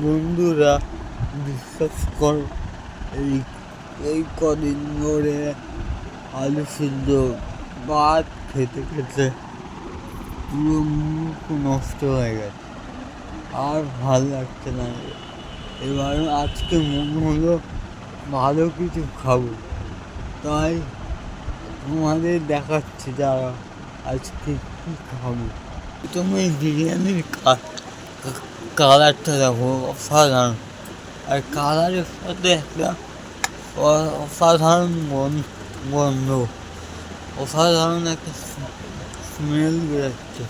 বন্ধুরা, বিশ্বাস কর, এই এই কদিন ধরে আলু সিদ্ধ ভাত খেতে খেতে পুরো মুখ নষ্ট হয়ে গেছে। আর ভালো লাগছে না। এবার আজকে মনে হলো ভালো কিছু খাব। তাই তোমাদের দেখাচ্ছি যারা আজকে কী খাব। তুমি বিরিয়ানির কালারটা দেখো অসাধারণ আর কালারের সাথে একটা অসাধারণ গন- গন্ধ অসাধারণ একটা স্মেল বেরোচ্ছে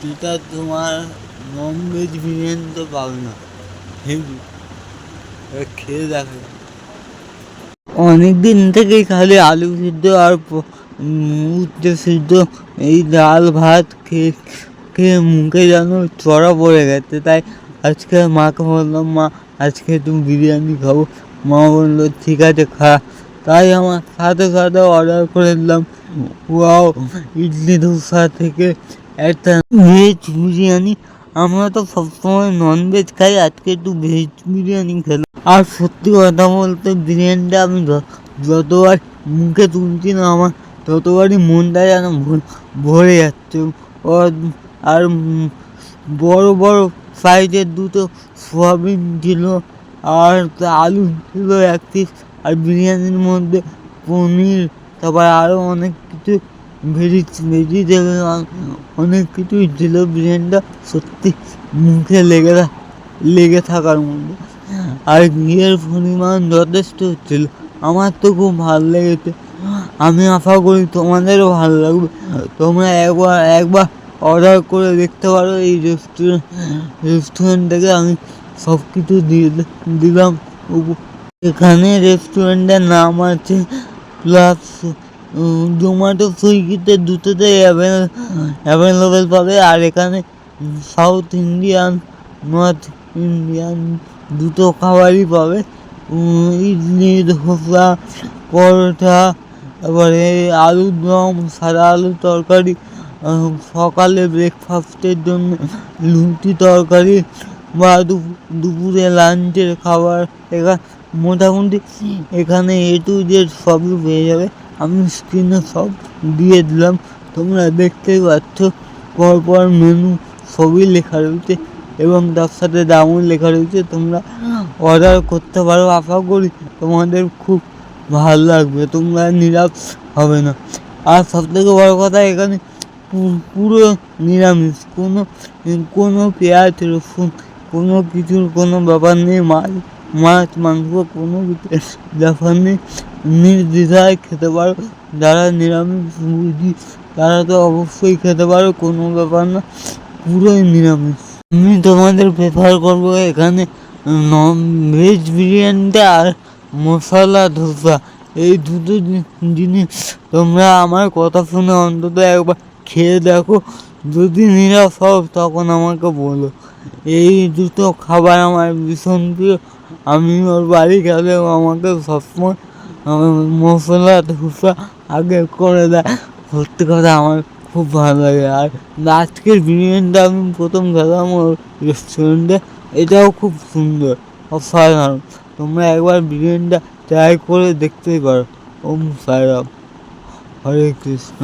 যেটা তোমার নন ভেজ বিরিয়ানিতে পাবে না খেয়ে দেখো অনেক দিন থেকেই খালি আলু সিদ্ধ আর প- সিদ্ধ, এই ডাল, ভাত খেয়ে খেয়ে মুখে যেন চড়া পড়ে গেছে। তাই আজকে মাকে বললাম, মা, আজকে তুমি বিরিয়ানি খাব। মা বলল, ঠিক আছে, খা। তাই আমার সাথে সাথে অর্ডার করে দিলাম। ওয়াও, ইডলি ধোসা থেকে একটা ভেজ বিরিয়ানি। আমরা তো সবসময় নন ভেজ খাই, আজকে একটু ভেজ বিরিয়ানি খেলাম। আর সত্যি কথা বলতে, বিরিয়ানিটা আমি যতবার মুখে তুলছি না, আমার ততবারই মনটা যেন ভরে যাচ্ছে। ও আর বড় বড় সাইজের দুটো সোয়াবিন ছিল আর আলু ছিল এক পিস আর বিরিয়ানির মধ্যে পনির, তারপর আরও অনেক কিছু ভেজি ভেজিটেবল, অনেক কিছুই ছিল বিরিয়ানিটা সত্যি মুখে লেগে লেগে থাকার মধ্যে। আর ঘিয়ের পরিমাণ যথেষ্ট ছিল। আমার তো খুব ভালো লেগেছে। আমি আশা করি তোমাদেরও ভালো লাগবে। তোমরা একবার একবার অর্ডার করে দেখতে পারো এই রেস্টুরেন্ট রেস্টুরেন্ট থেকে আমি সব কিছু দিয়ে দিলাম। এখানে রেস্টুরেন্টের নাম আছে প্লাস জোম্যাটো সুইগিতে দুটোতেই অ্যাভেলেবেল পাবে। আর এখানে সাউথ ইন্ডিয়ান নর্থ ইন্ডিয়ান দুটো খাবারই পাবে। ইডলি, ধোসা, পরোটা, তারপরে আলুর দম, সাদা আলুর তরকারি। সকালে ব্রেকফাস্টের জন্য লুচি তরকারি বা দুপ- দুপুরে লাঞ্চের খাবার এখানে মোটামুটি এখানে এ টু জেড সবই পেয়ে যাবে। আমি স্ক্রিনে সব দিয়ে দিলাম। তোমরা দেখতেই পাচ্ছ পরপর মেনু সবই লেখা রয়েছে এবং তার সাথে দামও লেখা রয়েছে। তোমরা অর্ডার করতে পারো। আশা করি তোমাদের খুব ভালো লাগবে। তোমরা নিরাশ হবে না। আর সব থেকে বড় কথা এখানে পুরো নিরামিষ। কোনো কোনো পেঁয়াজ, রসুন, কোনো কিছুর কোনো ব্যাপার নেই, মাছ মাছ, মাংস, কোনো ব্যাপার নেই। নির্দ্বিধায় খেতে পারো। যারা নিরামিষ বুঝি তারা তো অবশ্যই খেতে পারো, কোনো ব্যাপার না। পুরোই নিরামিষ। আমি তোমাদের প্রেফার করব এখানে ভেজ বিরিয়ানিটা আর মশলা ধোসা। এই দুটো জিনিস তোমরা আমার কথা শুনে অন্তত একবার খেয়ে দেখো যদি নিরাশ হও তখন আমাকে বলো, এই দুটো খাবার আমার ভীষণ প্রিয়, আমি ওর বাড়ি গেলেও আমাকে সবসময় মশলা ধোসা আগে করে দেয়। সত্যি কথা আমার খুব ভালো লাগে। আর আজকের বিরিয়ানিটা আমি প্রথম খেলাম ওর রেস্টুরেন্টে এটাও খুব সুন্দর, অসাধারণ। তোমরা একবার বিরিয়ানিটা ট্রাই করে দেখতেই পারো। ওম সাইরাম হরে কৃষ্ণ।